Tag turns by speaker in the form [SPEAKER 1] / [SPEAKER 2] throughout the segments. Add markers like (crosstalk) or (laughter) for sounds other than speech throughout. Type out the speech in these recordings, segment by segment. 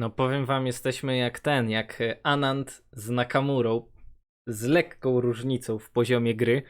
[SPEAKER 1] No powiem wam, jesteśmy jak ten, jak e, Anand z Nakamurą, z lekką różnicą w poziomie gry.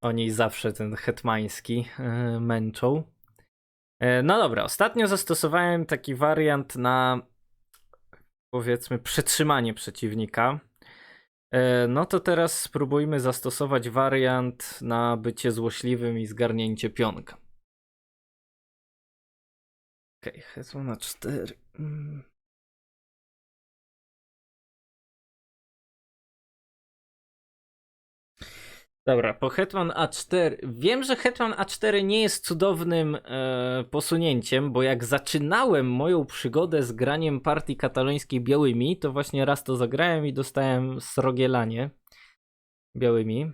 [SPEAKER 1] Oni zawsze ten hetmański e, męczą. E, no dobra, ostatnio zastosowałem taki wariant na powiedzmy przetrzymanie przeciwnika. No to teraz spróbujmy zastosować wariant na bycie złośliwym i zgarnięcie pionka. Okej, okay, na 4. Dobra, po Hetman A4. Wiem, że Hetman A4 nie jest cudownym e, posunięciem, bo jak zaczynałem moją przygodę z graniem partii katalońskiej białymi, to właśnie raz to zagrałem i dostałem srogielanie białymi.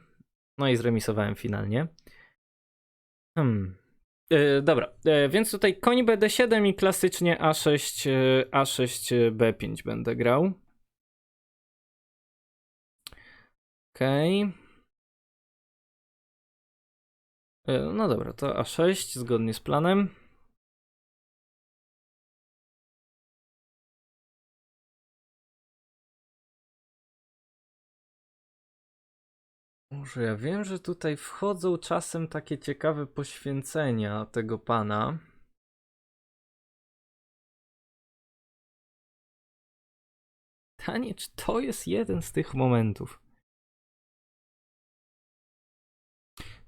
[SPEAKER 1] No i zremisowałem finalnie. Hmm. E, dobra, e, więc tutaj koń BD7 i klasycznie A6, e, A6 B5 będę grał. Okej. Okay. No dobra, to A6 zgodnie z planem. Może ja wiem, że tutaj wchodzą czasem takie ciekawe poświęcenia tego pana. Pytanie, czy to jest jeden z tych momentów?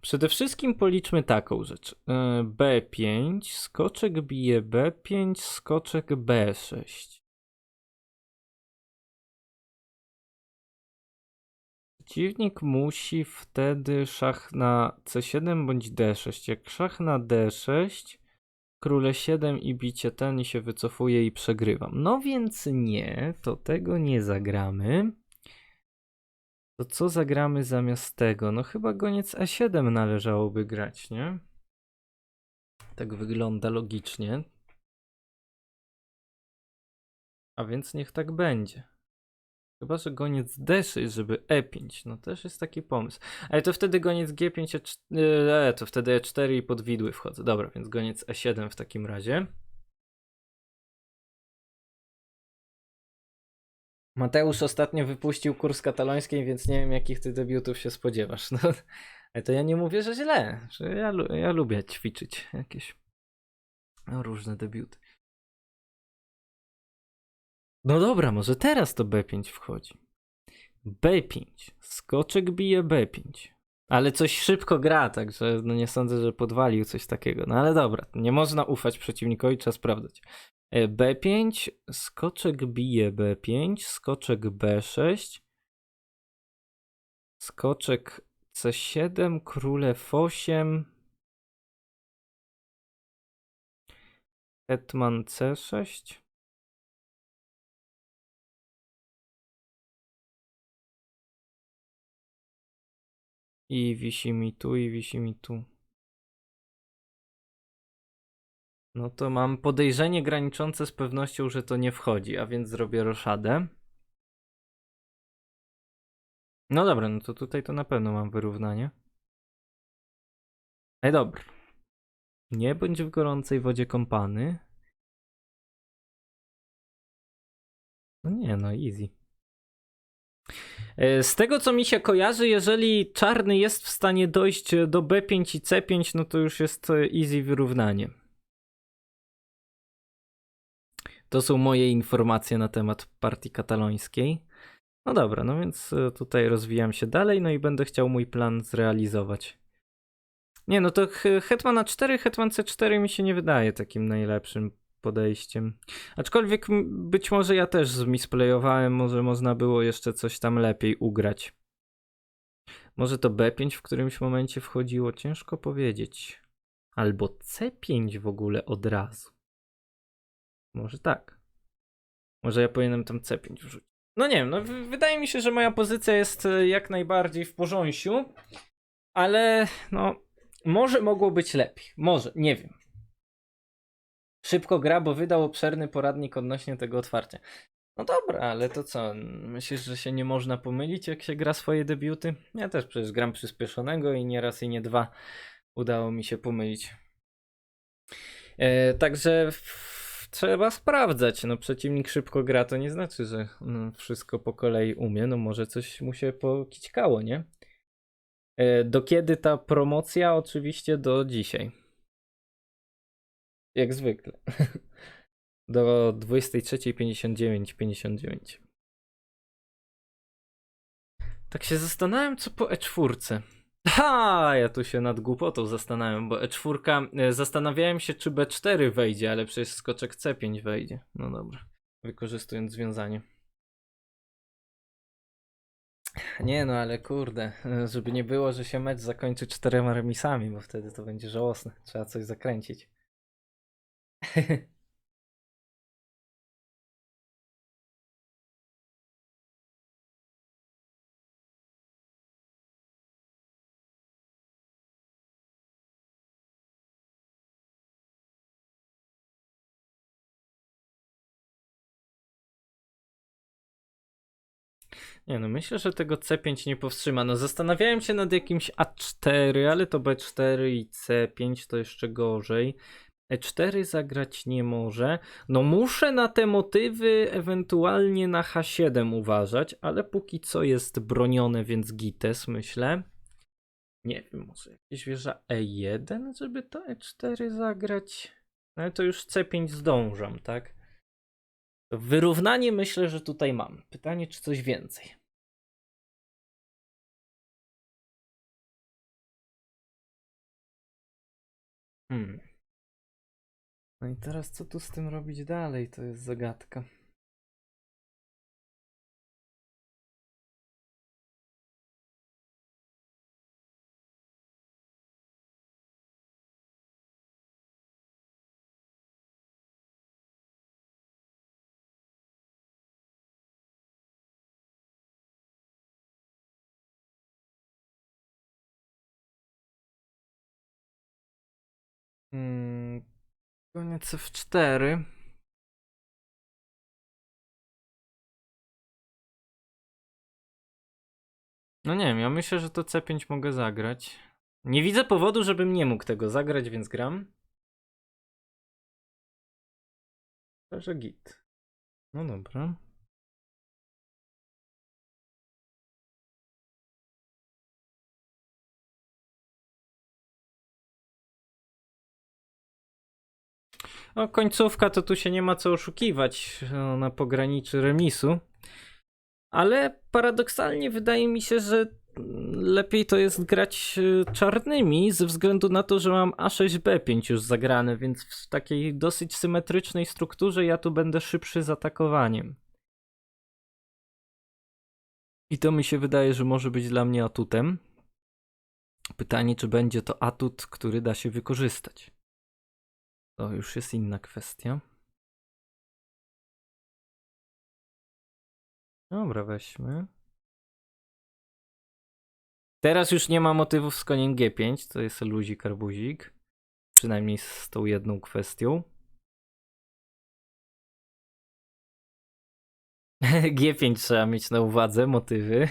[SPEAKER 1] Przede wszystkim policzmy taką rzecz. E, B5, skoczek bije B5, skoczek B6. Przeciwnik musi wtedy szach na C7 bądź D6. Jak szach na D6, króle 7 i bicie ten i się wycofuje i przegrywam. No więc nie, to tego nie zagramy. To co zagramy zamiast tego? No chyba goniec E7 należałoby grać, nie? Tak wygląda logicznie. A więc niech tak będzie. Chyba, że goniec D6, żeby E5. No też jest taki pomysł. Ale to wtedy goniec G5, E4, e, to wtedy E4 i pod widły wchodzę. Dobra, więc goniec E7 w takim razie. Mateusz ostatnio wypuścił kurs kataloński, więc nie wiem, jakich ty debiutów się spodziewasz. (laughs) No, ale to ja nie mówię, że źle, że ja, ja lubię ćwiczyć jakieś no, różne debiuty. No dobra, może teraz to B5 wchodzi. B5. Skoczek bije B5. Ale coś szybko gra, także no nie sądzę, że podwalił coś takiego. No ale dobra, nie można ufać przeciwnikowi, trzeba sprawdzać. E, B5, skoczek bije B5, skoczek B6, skoczek C7, królew 8, hetman C6. I wisi mi tu, i wisi mi tu. No to mam podejrzenie graniczące z pewnością, że to nie wchodzi, a więc zrobię roszadę. No dobra, no to tutaj to na pewno mam wyrównanie. Ej, dobra. Nie bądź w gorącej wodzie kąpany. No nie, no easy. E, Z tego co mi się kojarzy, jeżeli czarny jest w stanie dojść do B5 i C5, no to już jest e, easy wyrównanie. To są moje informacje na temat partii katalońskiej. No dobra, no więc e, tutaj rozwijam się dalej, no i będę chciał mój plan zrealizować. Nie, no to Hetman na 4, Hetman C4 mi się nie wydaje takim najlepszym podejściem. Aczkolwiek być może ja też zmisplayowałem, może można było jeszcze coś tam lepiej ugrać. Może to B5 w którymś momencie wchodziło, ciężko powiedzieć. Albo C5 w ogóle od razu. Może tak. Może ja powinienem tam C5 wrzucić. No nie wiem, no wydaje mi się, że moja pozycja jest e, jak najbardziej w porządku, ale no może mogło być lepiej. Może, nie wiem. Szybko gra, bo wydał obszerny poradnik odnośnie tego otwarcia. No dobra, ale to co? Myślisz, że się nie można pomylić, jak się gra swoje debiuty? Ja też przecież gram przyspieszonego i nie raz i nie dwa udało mi się pomylić. E, także trzeba sprawdzać. No przeciwnik szybko gra, to nie znaczy, że no, wszystko po kolei umie. No może coś mu się pokićkało, nie? E, Do kiedy ta promocja? Oczywiście do dzisiaj. Jak zwykle. (laughs) Do 23.59, 59. Tak się zastanawiam, co po E4. Ha, ja tu się nad głupotą zastanawiam, bo E4, e, zastanawiałem się, czy B4 wejdzie, ale przecież skoczek C5 wejdzie. No dobra, wykorzystując związanie. Nie no, ale kurde, żeby nie było, że się mecz zakończy czterema remisami, bo wtedy to będzie żałosne. Trzeba coś zakręcić. (laughs) Nie no, myślę, że tego C5 nie powstrzyma. No zastanawiałem się nad jakimś A4, ale to B4 i C5 to jeszcze gorzej. E4 zagrać nie może. No muszę na te motywy ewentualnie na H7 uważać, ale póki co jest bronione, więc gites myślę. Nie wiem, może jakieś wieża E1, żeby to E4 zagrać. No ale to już C5 zdążam, tak? Wyrównanie myślę, że tutaj mam. Pytanie, czy coś więcej. Hmm. No i teraz co tu z tym robić dalej? To jest zagadka. Hmm. Koniec F4. No nie wiem, ja myślę, że to C5 mogę zagrać. Nie widzę powodu, żebym nie mógł tego zagrać, więc gram. Że git. No dobra. No, końcówka to tu się nie ma co oszukiwać no, na pograniczy remisu. Ale paradoksalnie wydaje mi się, że lepiej to jest grać y, czarnymi ze względu na to, że mam A6B5 już zagrane, więc w takiej dosyć symetrycznej strukturze ja tu będę szybszy z atakowaniem. I to mi się wydaje, że może być dla mnie atutem. Pytanie, czy będzie to atut, który da się wykorzystać. To już jest inna kwestia. Dobra, weźmy. Teraz już nie ma motywów z koniem G5, to jest luzik arbuzik. Przynajmniej z tą jedną kwestią. (laughs) G5 trzeba mieć na uwadze, motywy.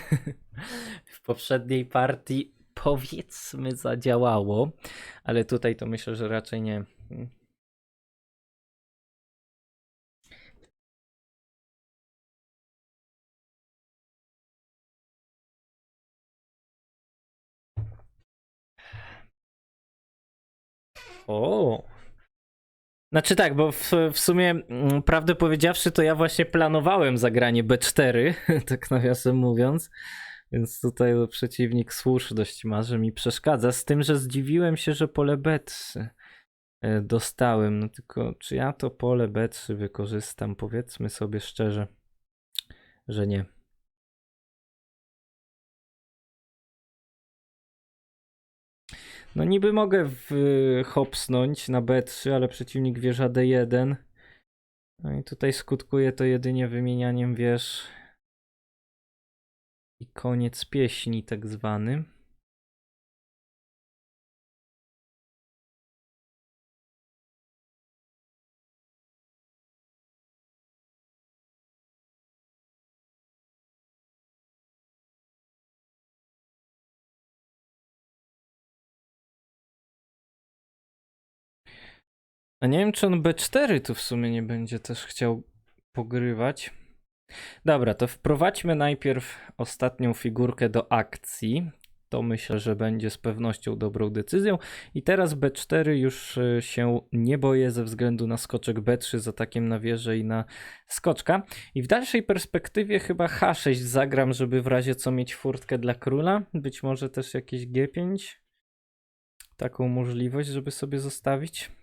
[SPEAKER 1] (laughs) W poprzedniej partii powiedzmy zadziałało, ale tutaj to myślę, że raczej nie. O. Znaczy tak, bo w, w sumie, mm, prawdę powiedziawszy, to ja właśnie planowałem zagranie B4, (laughs) tak nawiasem mówiąc. Więc tutaj przeciwnik słuszność ma, że mi przeszkadza. Z tym, że zdziwiłem się, że pole B3 e, dostałem. No tylko, czy ja to pole B3 wykorzystam? Powiedzmy sobie szczerze, że nie. No niby mogę w, hopsnąć na B3, ale przeciwnik wieża D1. No i tutaj skutkuje to jedynie wymienianiem wież i koniec pieśni tak zwany. A nie wiem, czy on B4 tu w sumie nie będzie też chciał pogrywać. Dobra, to wprowadźmy najpierw ostatnią figurkę do akcji. To myślę, że będzie z pewnością dobrą decyzją. I teraz B4 już y, się nie boję ze względu na skoczek B3 z atakiem na wieżę i na skoczka. I w dalszej perspektywie chyba H6 zagram, żeby w razie co mieć furtkę dla króla. Być może też jakieś G5. Taką możliwość, żeby sobie zostawić.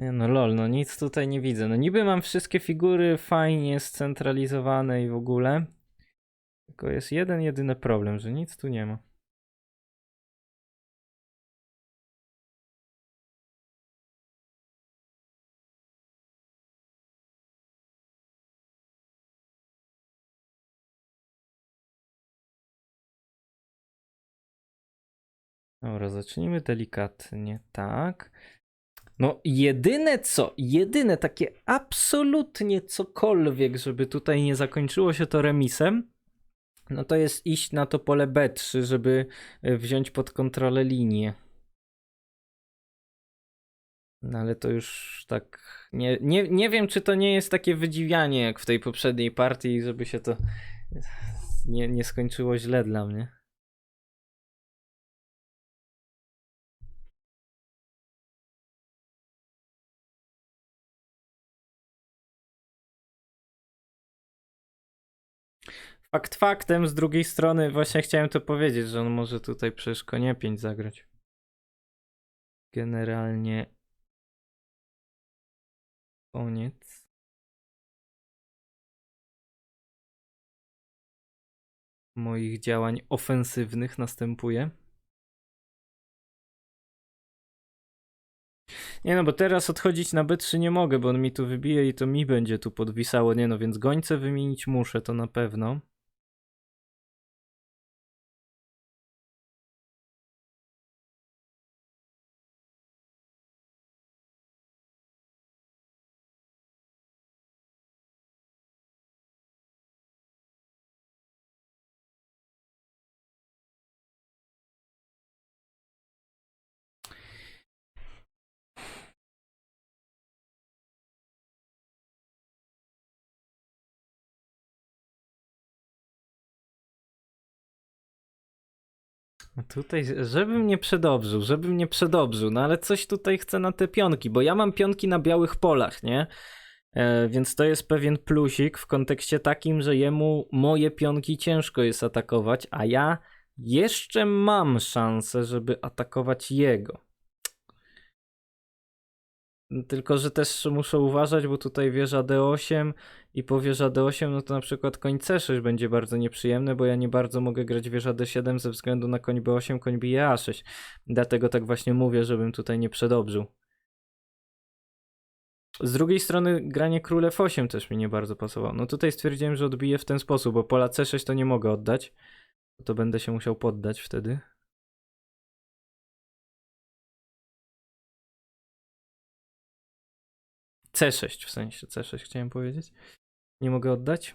[SPEAKER 1] Nie no lol, no nic tutaj nie widzę. No niby mam wszystkie figury fajnie scentralizowane i w ogóle. Tylko jest jeden jedyny problem, że nic tu nie ma. Dobra, zacznijmy delikatnie, tak. No, jedyne co, jedyne takie absolutnie cokolwiek, żeby tutaj nie zakończyło się to remisem, no to jest iść na to pole B3, żeby y, wziąć pod kontrolę linię. No ale to już tak. Nie, nie, nie wiem, czy to nie jest takie wydziwianie jak w tej poprzedniej partii, żeby się to nie, nie skończyło źle dla mnie. Fakt faktem, z drugiej strony właśnie chciałem to powiedzieć, że on może tutaj przecież konie 5 zagrać. Generalnie koniec. Moich działań ofensywnych następuje. Nie no, bo teraz odchodzić na B3 nie mogę, bo on mi tu wybije i to mi będzie tu podwisało. Nie no, więc gońce wymienić muszę, to na pewno. Tutaj, żebym nie przedobrzył, żebym nie przedobrzył, no ale coś tutaj chcę na te pionki, bo ja mam pionki na białych polach, nie? E, więc to jest pewien plusik w kontekście takim, że jemu moje pionki ciężko jest atakować, a ja jeszcze mam szansę, żeby atakować jego. Tylko, że też muszę uważać, bo tutaj wieża D8 i po wieża D8, no to na przykład koń C6 będzie bardzo nieprzyjemne, bo ja nie bardzo mogę grać wieża D7 ze względu na koń B8, koń bije A6. Dlatego tak właśnie mówię, żebym tutaj nie przedobrzył. Z drugiej strony granie król F8 też mi nie bardzo pasowało. No tutaj stwierdziłem, że odbiję w ten sposób, bo pola C6 to nie mogę oddać. To będę się musiał poddać wtedy. C6 w sensie, C6 chciałem powiedzieć. Nie mogę oddać.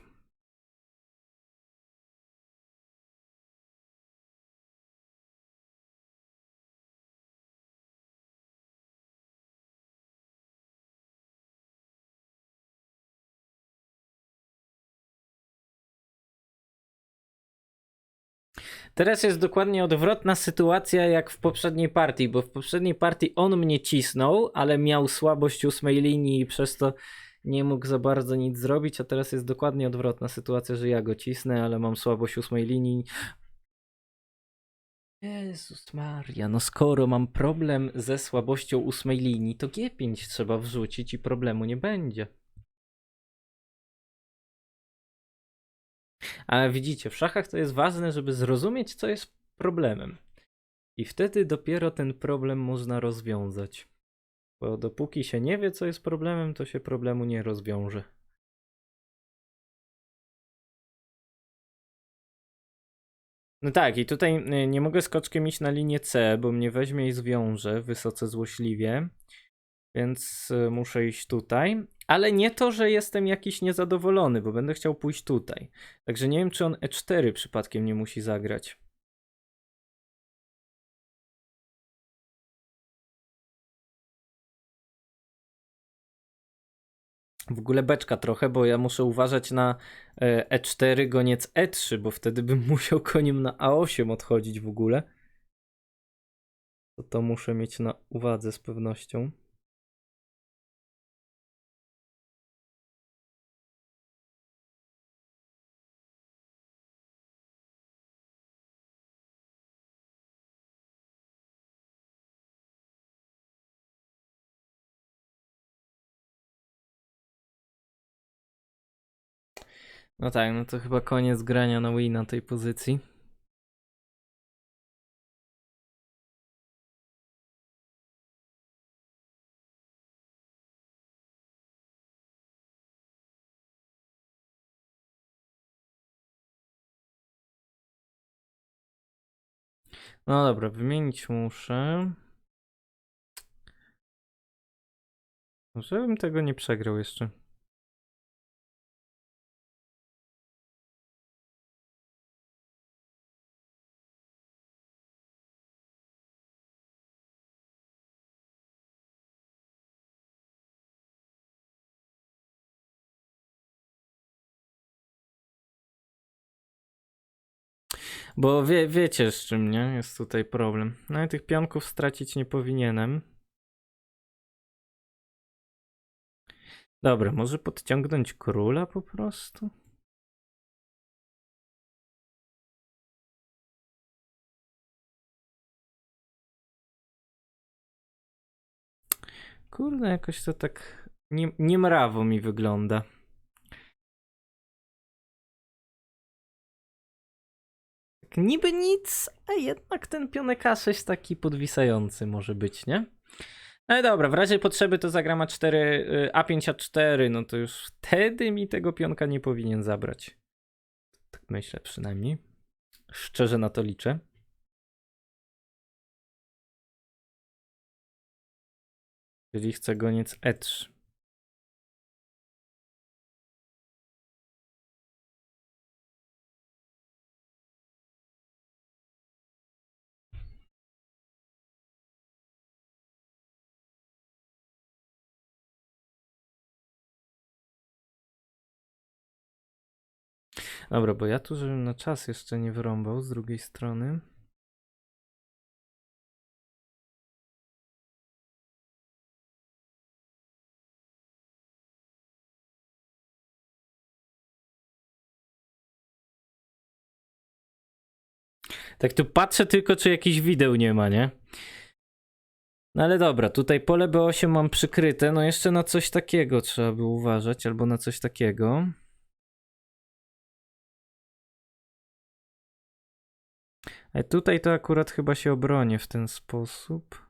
[SPEAKER 1] Teraz jest dokładnie odwrotna sytuacja jak w poprzedniej partii, bo w poprzedniej partii on mnie cisnął, ale miał słabość ósmej linii i przez to nie mógł za bardzo nic zrobić, a teraz jest dokładnie odwrotna sytuacja, że ja go cisnę, ale mam słabość ósmej linii. Jezus Maria, no skoro mam problem ze słabością ósmej linii, to G5 trzeba wrzucić i problemu nie będzie. Ale widzicie, w szachach to jest ważne, żeby zrozumieć, co jest problemem. I wtedy dopiero ten problem można rozwiązać. Bo dopóki się nie wie, co jest problemem, to się problemu nie rozwiąże. No tak, i tutaj y, nie mogę skoczkiem iść na linię C, bo mnie weźmie i zwiąże wysoce złośliwie. Więc y, muszę iść tutaj. Ale nie to, że jestem jakiś niezadowolony, bo będę chciał pójść tutaj. Także nie wiem, czy on E4 przypadkiem nie musi zagrać. W ogóle beczka trochę, bo ja muszę uważać na e, E4 goniec E3, bo wtedy bym (laughs) musiał koniem na A8 odchodzić w ogóle. To to muszę mieć na uwadze z pewnością. No tak, no to chyba koniec grania na Wii na tej pozycji. No dobra, wymienić muszę. Żebym tego nie przegrał jeszcze. Bo wie, wiecie z czym, nie? Jest tutaj problem. No i tych pionków stracić nie powinienem. Dobra, może podciągnąć króla po prostu? Kurde, jakoś to tak nie, nie mrawo mi wygląda. Niby nic, a jednak ten pionek A6 taki podwisający może być, nie? No i dobra, w razie potrzeby to zagram A4, y, A5, A4, no to już wtedy mi tego pionka nie powinien zabrać. Tak myślę przynajmniej. Szczerze na to liczę. Czyli chcę goniec E E3. Dobra, bo ja tu, żebym na czas jeszcze nie wyrąbał z drugiej strony. Tak tu patrzę tylko, czy jakiś wideł nie ma, nie? No ale dobra, tutaj pole B8 mam przykryte, no jeszcze na coś takiego trzeba by uważać, albo na coś takiego. Ale tutaj to akurat chyba się obronię w ten sposób.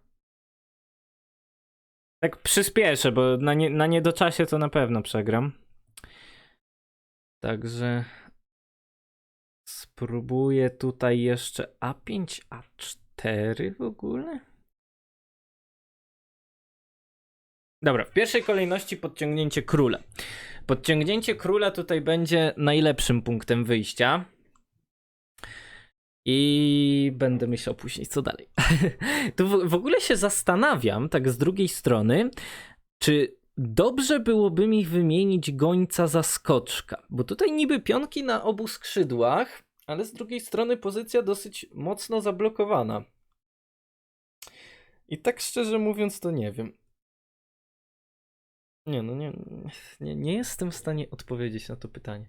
[SPEAKER 1] Tak przyspieszę, bo na, nie, na niedoczasie to na pewno przegram. Także spróbuję tutaj jeszcze A5, A4 w ogóle. Dobra, w pierwszej kolejności podciągnięcie króla. Podciągnięcie króla tutaj będzie najlepszym punktem wyjścia. I będę myślał później, co dalej. (laughs) tu w, ogóle się zastanawiam, tak z drugiej strony, czy dobrze byłoby mi wymienić gońca za skoczka. Bo tutaj niby pionki na obu skrzydłach, ale z drugiej strony pozycja dosyć mocno zablokowana. I tak szczerze mówiąc, to nie wiem. Nie, no nie, nie, nie jestem w stanie odpowiedzieć na to pytanie.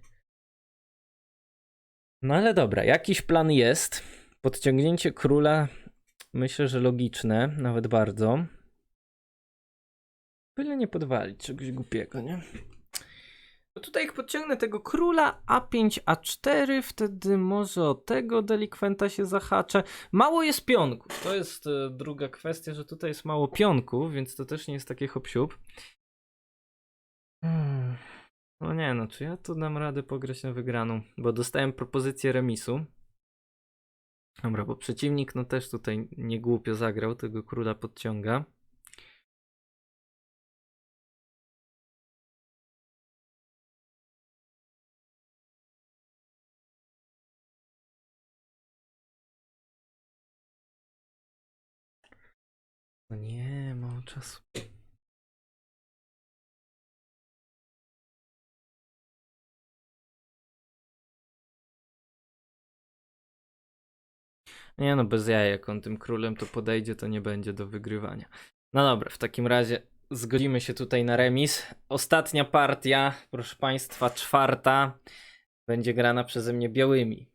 [SPEAKER 1] No ale dobra, jakiś plan jest. Podciągnięcie króla myślę, że logiczne, nawet bardzo. Byle nie podwalić czegoś głupiego, nie? Tutaj jak podciągnę tego króla A5, A4, wtedy może o tego delikwenta się zahaczę. Mało jest pionków. To jest e, druga kwestia, że tutaj jest mało pionków, więc to też nie jest takie hop Hmm. No nie, no czy ja tu dam radę pograć na wygraną? Bo dostałem propozycję remisu. Dobra, bo przeciwnik no też tutaj nie głupio zagrał, tego króla podciąga. No nie, mało czasu. Nie no, bez jaj, jak on tym królem to podejdzie, to nie będzie do wygrywania. No dobra, w takim razie zgodzimy się tutaj na remis. Ostatnia partia, proszę Państwa, czwarta, będzie grana przeze mnie białymi.